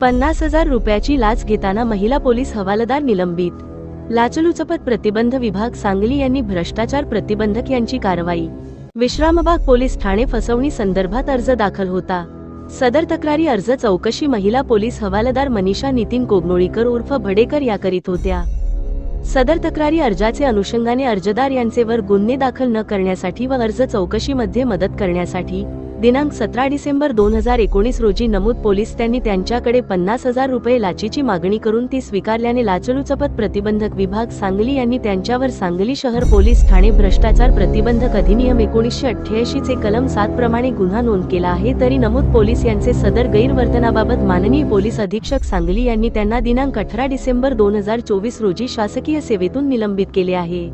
पन्नास हजार रुपयाची लाच घेताना महिला पोलीस हवालदार निलंबित. लाचलुचपत प्रतिबंध विभाग सांगली यांनी भ्रष्टाचार प्रतिबंधक यांची कारवाई. विश्रामबाग पोलीस ठाणे फसवणी संदर्भात अर्ज दाखल होता. सदर तक्रारी अर्ज चौकशी महिला पोलीस हवालदार मनीषा नितीन कोगनोळीकर उर्फ भडेकर या करीत होत्या. सदर तक्रारी अर्जाचे अनुषंगाने अर्जदार यांचे वर गुन्हे दाखल न करण्यासाठी व अर्ज चौकशीमध्ये मदत करण्यासाठी दिनांक सतरा डिसेंबर दोन हजार एकोणीस रोजी नमूद पोलीस त्यांनी त्यांच्याकडे पन्नास हजार रुपये लाचीची मागणी करून ती स्वीकारल्याने लाचलुचपत प्रतिबंधक विभाग सांगली यांनी त्यांच्यावर सांगली शहर पोलीस ठाणे भ्रष्टाचार प्रतिबंधक अधिनियम एकोणीसशे अठ्ठ्याऐंशी चे कलम सात प्रमाणे गुन्हा नोंद केला आहे. तरी नमूद पोलीस यांचे सदर गैरवर्तनाबाबत माननीय पोलीस अधीक्षक सांगली यांनी त्यांना दिनांक अठरा डिसेंबर दोन हजार चोवीस रोजी शासकीय सेवेतून निलंबित केले आहे.